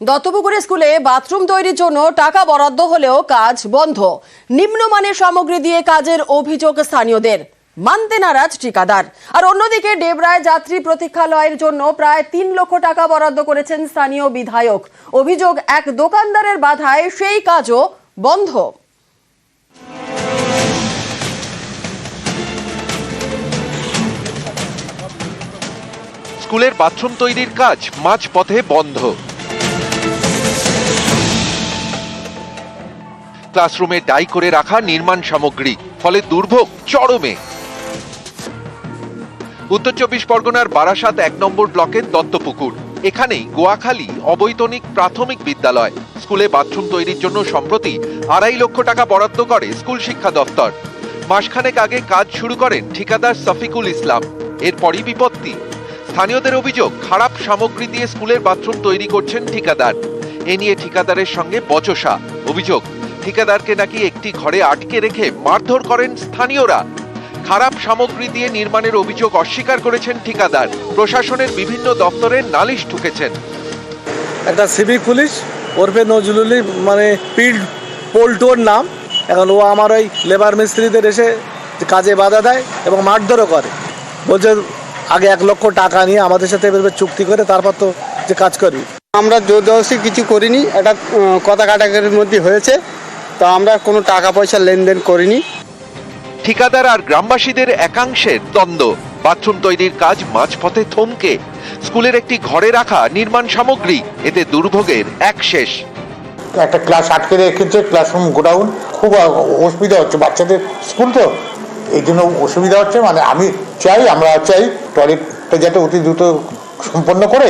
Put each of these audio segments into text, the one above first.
দত্তপুকুরে স্কুলে বাথরুম তৈরির জন্য টাকা বরাদ্দ হলেও কাজ বন্ধ। নিম্নমানের সামগ্রী দিয়ে কাজের অভিযোগ স্থানীয়দের। মানতে নারাজ ঠিকাদার। আর অন্যদিকে ডেবরায় যাত্রী প্রতীক্ষালয়ের জন্য প্রায় তিন লক্ষ টাকা বরাদ্দ করেছেন স্থানীয় বিধায়ক। অভিযোগ, এক দোকানদারের বাধায় সেই কাজও বন্ধ। স্কুলের বাথরুম তৈরির কাজ মাঝপথে বন্ধ। ক্লাসরুমে ডাই করে রাখা নির্মাণ সামগ্রী, ফলে দুর্ভোগ চরমে। উত্তর চব্বিশ পরগনার বারাসাত এক নম্বর ব্লকের দত্তপুকুর। এখানেই গোয়াখালী অবৈতনিক প্রাথমিক বিদ্যালয়। স্কুলে বাথরুম তৈরির জন্য সম্প্রতি আড়াই লক্ষ টাকা বরাদ্দ করে স্কুল শিক্ষা দপ্তর মাসখানেক আগে কাজ শুরু করেন ঠিকাদার সফিকুল ইসলাম। এরপরই বিপত্তি। স্থানীয়দের অভিযোগ, খারাপ সামগ্রী দিয়ে স্কুলের বাথরুম তৈরি করছেন ঠিকাদার। এ নিয়ে ঠিকাদারের সঙ্গে বচসা। অভিযোগ ঠিকাদারকে নাকি একটি ঘরে আটকে রেখে মারধর করেন স্থানীয়রা। খারাপ সামগ্রী দিয়ে নির্মাণের অভিযোগ অস্বীকার করেছেন ঠিকাদার। প্রশাসনের বিভিন্ন দপ্তরে নালিশ ঠুকেছেন। একটা সিভিক পুলিশ ওরফে নজরুলি মানে পিড পোল্টোর নাম। এখন ও আমার ওই লেবার মিস্ত্রিদের এসে কাজে বাধা দেয় এবং মারধরও করে। বলছে আগে এক লক্ষ টাকা নিয়ে আমাদের সাথে এভাবে চুক্তি করে তারপর তো যে কাজ করবি। আমরা জোরদস্তি কিছু করিনি। এটা কথা কাটাকাটির মধ্যে হয়েছে। তো আমরা কোনো টাকা পয়সা লেনদেন করিনি। ঠিকাদার আর গ্রামবাসীদের একাংশের দ্বন্দ্ব। বাথরুম তৈরির কাজ মাঝপথে থমকে। স্কুলের একটি ঘরে রাখা নির্মাণ সামগ্রী এতে দুর্ভোগের এক শেষ। একটা ক্লাস আটকে রেখেছে ক্লাসরুম গোডাউন। খুব অসুবিধা হচ্ছে বাচ্চাদের স্কুল তো। এই জন্য অসুবিধা হচ্ছে মানে আমি চাই আমরা চাই টয়লেটটা যাতে অতি দ্রুত সম্পন্ন করে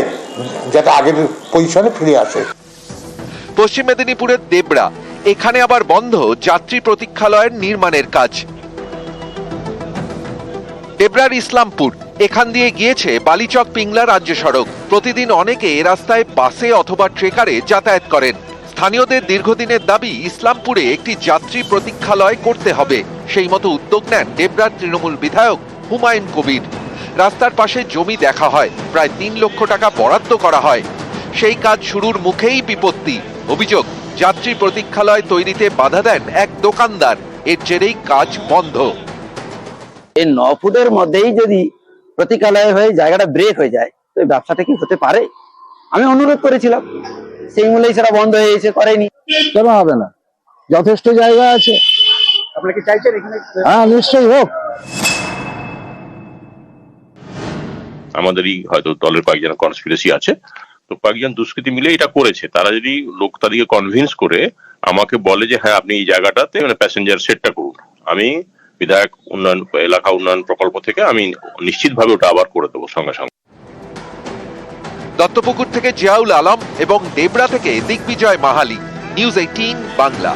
যাতে আগের পজিশনে ফিরে আসে। পশ্চিম মেদিনীপুরের দেবরা এখানে আবার বন্ধ যাত্রী প্রতীক্ষালয়ের নির্মাণের কাজ। দেবরার ইসলামপুর, এখান দিয়ে গিয়েছে বালিচক পিংলা রাজ্য সড়ক। প্রতিদিন অনেকে এ রাস্তায় বাসে অথবা ট্রেকারে যাতায়াত করেন। স্থানীয়দের দীর্ঘদিনের দাবি, ইসলামপুরে একটি যাত্রী প্রতীক্ষালয় করতে হবে। সেই মতো উদ্যোগ নেন দেবরার তৃণমূল বিধায়ক হুমায়ুন কবির। রাস্তার পাশে জমি দেখা হয়, প্রায় তিন লক্ষ টাকা বরাদ্দ করা হয়। সেই কাজ শুরুর মুখেই বিপত্তি। অভিযোগ যাত্রী প্রতীক্ষালয় তৈরিতে বাধা দেন এক দোকানদার। এর জেরেই কাজ বন্ধ। এই ন ফুটের মধ্যেই যদি প্রতীকালয় হয়ে জায়গাটা ব্রেক হয়ে যায় তো ব্যবসাটা কি হতে পারে? আমি অনুরোধ করেছিলাম। সেই মূল্যেই সেটা বন্ধ হয়ে এসে করেনি। কেন হবে না? যথেষ্ট জায়গা আছে। আপনারা কি চাইছেন এখানে? হ্যাঁ নিশ্চয়ই হোক। আমাদেরই হয়তো দলের কয়েকজন কনস্পিরেসি আছে। তো কয়েকজন দুষ্কৃতি মিলে এটা করেছে। তারা যদি লোক তাদেরকে কনভিন্স করে, আমাকে বলে যে হ্যাঁ আপনি এই জায়গাটাতে মানে প্যাসেঞ্জার সেটটা করুন। আমি বিধায়ক উন্নয়ন, এলাকা উন্নয়ন প্রকল্প থেকে আমি নিশ্চিতভাবে ওটা আবার করে দেবো সঙ্গে সঙ্গে। দত্তপুকুর থেকে জিয়াউল আলম এবং দেবরা থেকে দিগ্বিজয় মাহালি, নিউজ এইটিন, বাংলা।